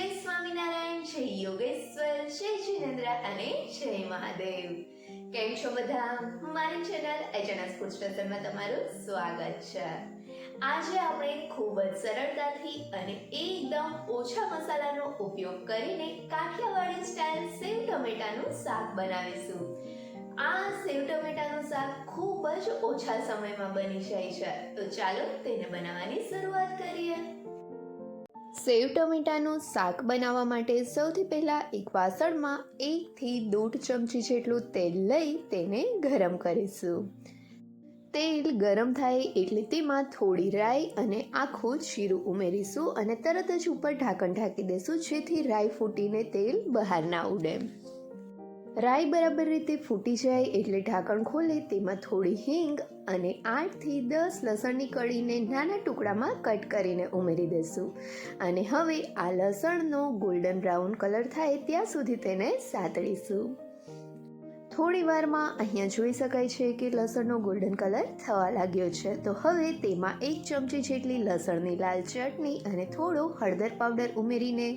જય સ્વામિનારાયણ, જય યોગેશ્વર, જય જિનેન્દ્ર અને જય મહાદેવ. કેમ છો બધા? મારી ચેનલ અજાણા સ્કૂલ સ્પેશલમાં તમારું સ્વાગત છે. આજે આપણે ખૂબ જ સરળતાથી અને એકદમ ઓછા મસાલાનો ઉપયોગ કરીને કાઠિયાવાડી સ્ટાઇલ સેવ ટમેટાનું શાક બનાવીશું. આ સેવ ટમેટાનું શાક ખૂબ જ ઓછા સમયમાં બની જાય છે. તો ચાલો તેને બનાવવાની શરૂઆત કરીએ. સેવ ટમેટાનું શાક બનાવવા માટે સૌથી પહેલાં એક વાસણમાં એકથી દોઢ ચમચી જેટલું તેલ લઈ તેને ગરમ કરીશું. તેલ ગરમ થાય એટલે તેમાં થોડી રાઈ અને આખું જીરું ઉમેરીશું અને તરત જ ઉપર ઢાંકણ ઢાંકી દઈશું જેથી રાઈ ફૂટીને તેલ બહાર ના ઉડે. રાઈ બરાબર રીતે ફૂટી જાય એટલે ઢાંકણ ખોલે, તેમાં થોડી હિંગ અને આઠથી દસ લસણની કળીને નાના ટુકડામાં કટ કરીને ઉમેરી દઈશું અને હવે આ લસણનો ગોલ્ડન બ્રાઉન કલર થાય ત્યાં સુધી તેને સાતળીશું થોડી વારમાં અહીંયા જોઈ શકાય છે કે લસણનો ગોલ્ડન કલર થવા લાગ્યો છે. તો હવે તેમાં એક ચમચી જેટલી લસણની લાલ ચટણી અને થોડો હળદર પાવડર ઉમેરીને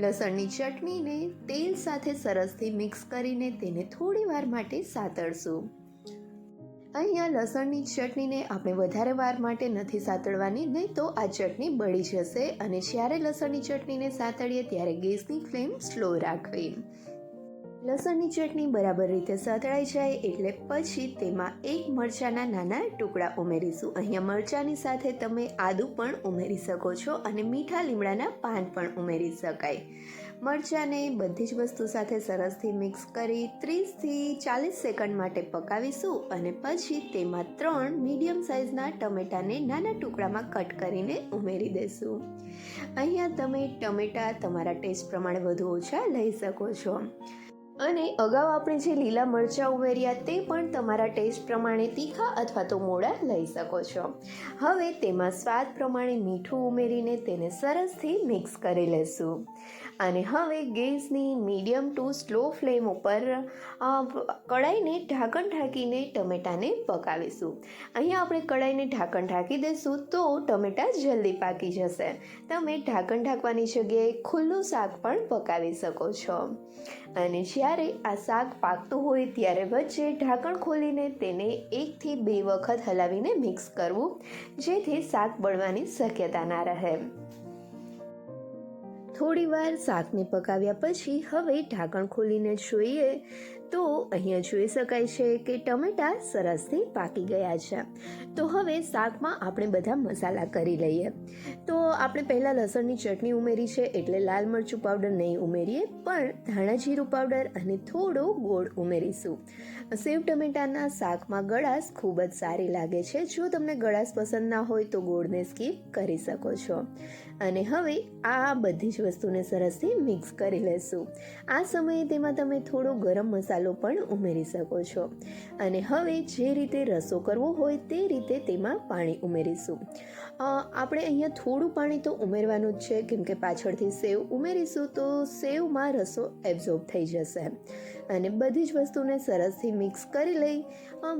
લસણની ચટણીને તેલ સાથે સરસથી મિક્સ કરીને તેને થોડી વાર માટે સાતળશું. અહીંયા લસણની ચટણીને આપણે વધારે વાર માટે નથી સાતળવાની, નહીં તો આ ચટણી બળી જશે અને જ્યારે લસણની ચટણીને સાતળીએ ત્યારે ગેસની ફ્લેમ સ્લો રાખવી. લસણની ચટણી બરાબર રીતે સતળાઈ જાય એટલે પછી તેમાં એક મરચાંના નાના ટુકડા ઉમેરીશું. અહીંયા મરચાંની સાથે તમે આદું પણ ઉમેરી શકો છો અને મીઠા લીમડાના પાન પણ ઉમેરી શકાય. મરચાંને બધી જ વસ્તુ સાથે સરસથી મિક્સ કરી ત્રીસથી ચાલીસ સેકન્ડ માટે પકાવીશું અને પછી તેમાં ત્રણ મીડિયમ સાઇઝના ટમેટાને નાના ટુકડામાં કટ કરીને ઉમેરી દઈશું. અહીંયા તમે ટમેટાં તમારા ટેસ્ટ પ્રમાણે વધુ ઓછા લઈ શકો છો. અને અગાઉ આપણે જે લીલા મરચાં ઉમેર્યા તે પણ તમારા ટેસ્ટ પ્રમાણે તીખા અથવા તો મોડા લઈ શકો છો. હવે તેમાં સ્વાદ પ્રમાણે મીઠું ઉમેરીને તેને સરસથી મિક્સ કરી લેશું. અને હવે ગેસની મીડિયમ ટુ સ્લો ફ્લેમ ઉપર કડાઈને ઢાંકણ ઢાંકીને ટમેટાને પકાવીશું. અહીંયા આપણે કડાઈને ઢાંકણ ઢાંકી દઈશું તો ટમેટાં જલ્દી પાકી જશે. તમે ઢાંકણ ઢાંકવાની જગ્યાએ ખુલ્લું શાક પણ પકાવી શકો છો. અને જ્યારે આ શાક પાકતું હોય ત્યારે વચ્ચે ઢાંકણ ખોલીને તેને એકથી બે વખત હલાવીને મિક્સ કરવું, જેથી શાક બળવાની શક્યતા ના રહે. થોડી વાર શાકને પકાવ્યા પછી હવે ઢાંકણ ખોલીને જોઈએ તો અહીંયા જોઈ શકાય છે કે ટમેટાં સરસથી પાકી ગયા છે. તો હવે શાકમાં આપણે બધા મસાલા કરી લઈએ. તો આપણે પહેલાં લસણની ચટણી ઉમેરી છે એટલે લાલ મરચું પાવડર નહીં ઉમેરીએ, પણ ધાણા જીરું પાવડર અને થોડો ગોળ ઉમેરીશું. સેવ ટમેટાના શાકમાં ગળાશ ખૂબ જ સારી લાગે છે. જો તમને ગળાશ પસંદ ના હોય તો ગોળને સ્કીપ કરી શકો છો. અને હવે આ બધી જ વસ્તુને સરસથી મિક્સ કરી લેશું. આ સમયે તેમાં તમે થોડો ગરમ મસાલો પણ ઉમેરી શકો છો. અને હવે જે રીતે રસો કરવો હોય તે રીતે તેમાં પાણી ઉમેરીશું. આપણે અહીંયા થોડું પાણી તો ઉમેરવાનું જ છે, કેમ કે પાછળથી સેવ ઉમેરીશું તો સેવમાં રસો એબ્ઝોર્બ થઈ જશે. અને બધી જ વસ્તુને સરસથી મિક્સ કરી લઈ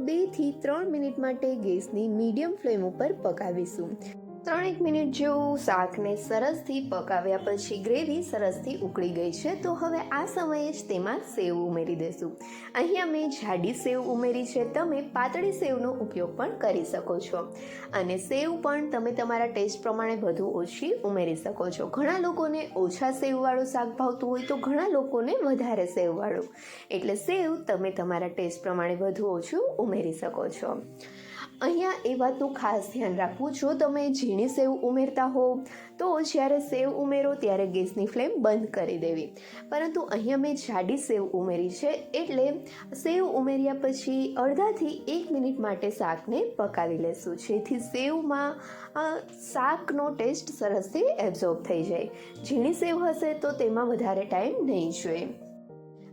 બેથી ત્રણ મિનિટ માટે ગેસની મીડિયમ ફ્લેમ ઉપર પકાવીશું. ત્રણેક મિનિટ જેવું શાકને સરસથી પકાવ્યા પછી ગ્રેવી સરસથી ઉકળી ગઈ છે, તો હવે આ સમયે જ તેમાં સેવ ઉમેરી દેશું. અહીંયા મેં જાડી સેવ ઉમેરી છે, તમે પાતળી સેવનો ઉપયોગ પણ કરી શકો છો. અને સેવ પણ તમે તમારા ટેસ્ટ પ્રમાણે વધુ ઓછી ઉમેરી શકો છો. ઘણા લોકોને ઓછા સેવવાળું શાક ભાવતું હોય તો ઘણા લોકોને વધારે સેવવાળું. એટલે સેવ તમે તમારા ટેસ્ટ પ્રમાણે વધુ ઓછું ઉમેરી શકો છો. અહીંયા એ વાતનું ખાસ ધ્યાન રાખવું. જો તમે ઝીણી સેવ ઉમેરતા હો, તો જ્યારે સેવ ઉમેરો ત્યારે ગેસની ફ્લેમ બંધ કરી દેવી. પરંતુ અહીંયા મેં જાડી સેવ ઉમેરી છે, એટલે સેવ ઉમેર્યા પછી અડધાથી એક મિનિટ માટે શાકને પકાવી લેશું. જેથી સેવમાં શાકનો ટેસ્ટ સરસથી એબ્ઝોર્બ થઈ જાય. ઝીણી સેવ હશે તો તેમાં વધારે ટાઈમ નહીં જોઈએ.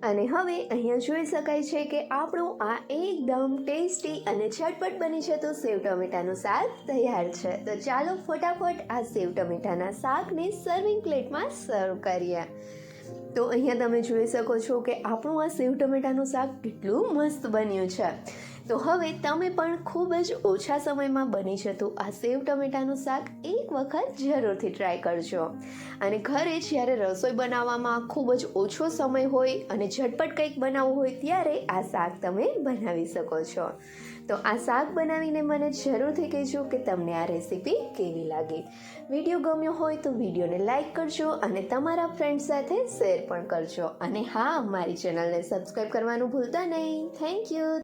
અને હવે અહીંયા જોઈ શકાય છે કે આપણું આ એકદમ ટેસ્ટી અને ઝટપટ બની છે તો સેવ ટમેટાનું શાક તૈયાર છે. તો ચાલો ફટાફટ આ સેવ ટમેટાના શાકને સર્વિંગ પ્લેટમાં સર્વ કરીએ. તો અહીંયા તમે જોઈ શકો છો કે આપણું આ સેવ ટમેટાનું શાક કેટલું મસ્ત બન્યું છે. તો હવે તમે પણ ખૂબ જ ઓછા સમયમાં બની જતું આ સેવ ટમેટાનું શાક એક વખત જરૂરથી ટ્રાય કરજો. અને ઘરે જ્યારે રસોઈ બનાવવામાં ખૂબ જ ઓછો સમય હોય અને ઝટપટ કંઈક બનાવવું હોય ત્યારે આ શાક તમે બનાવી શકો છો. તો આ શાક બનાવીને મને જરૂરથી કહેજો કે તમને આ રેસીપી કેવી લાગી. વીડિયો ગમ્યો હોય તો વિડીયોને લાઇક કરજો અને તમારા ફ્રેન્ડ સાથે શેર પણ કરજો. અને હા, મારી ચેનલને સબસ્ક્રાઈબ કરવાનું ભૂલતા નહીં. Thank you